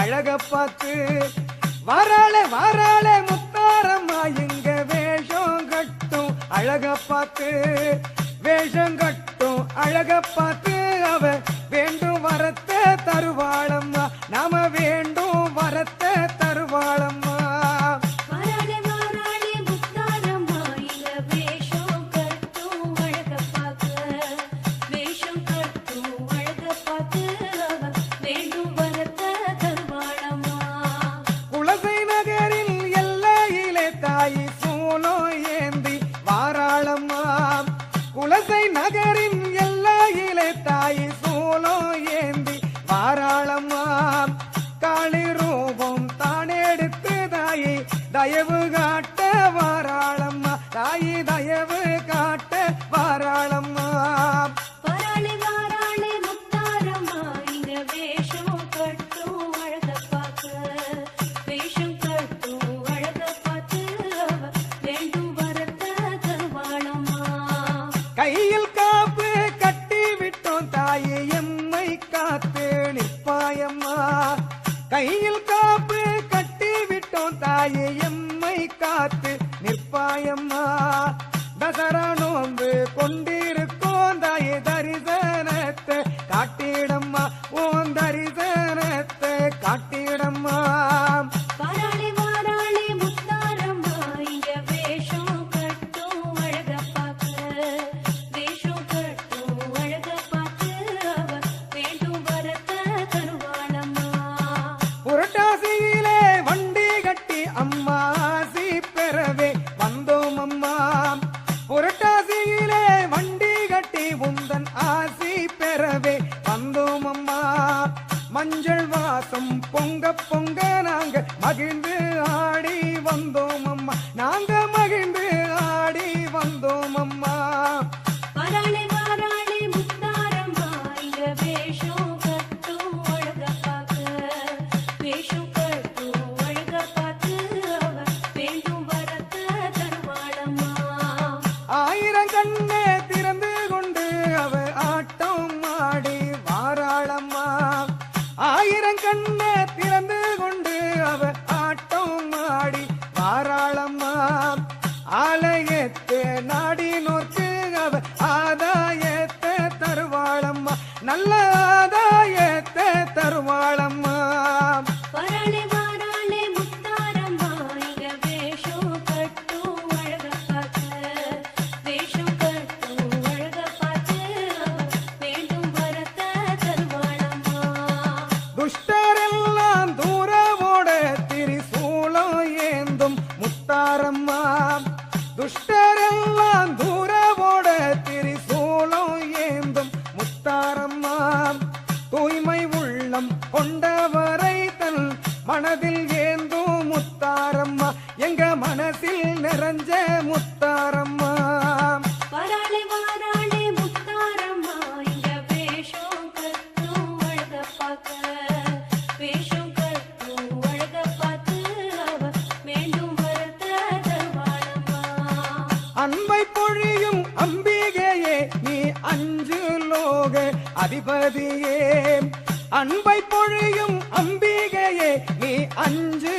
அழக பார்த்து வாராளே வாராளே முத்தாரம்மா எங்க வேஷம் கட்டும். அழக பார்த்து வேஷம் கட்டும். அழக பார்த்து அவ வேண்டும் வரத்தை தருவாளம்மா. நாம அவ வேண்டும் வரத்த தருவாளம்மா கையில் காப்பு கட்டி விட்டோம் தாயே எம்மை காத்து நிற்பாயம்மா. கையில் காப்பு கட்டி விட்டோம் தாயே நம்மை காத்து நிற்பாயம்மா. தசரா நோன்பு கொண்டிருக்கோந்தாயே தாயே பொங்க பொங்க நாங்க மகிழ்ந்து ஆடி வந்தோம் அம்மா. நாங்க கண்ணே திறந்து கொண்டு அவ ஆட்டம் ஆடி பாராளம்மா. ஆலை துஷ்டரெல்லாம் தூரமோட திரிசூலம் ஏந்தும் முத்தாரம்மா. துஷ்டரெல்லாம் தூரமோட திரிசூலம் ஏந்தும் முத்தாரம்மா. தூய்மை உள்ளம் கொண்டவரை தன் மனதில் ஏந்தும் முத்தாரம்மா. எங்க மனசில் நிறைஞ்ச முத்தாரம்மா. அஞ்சு அதிபதியே. அன்பை பொழியும் அம்பிகையே நீ அஞ்சு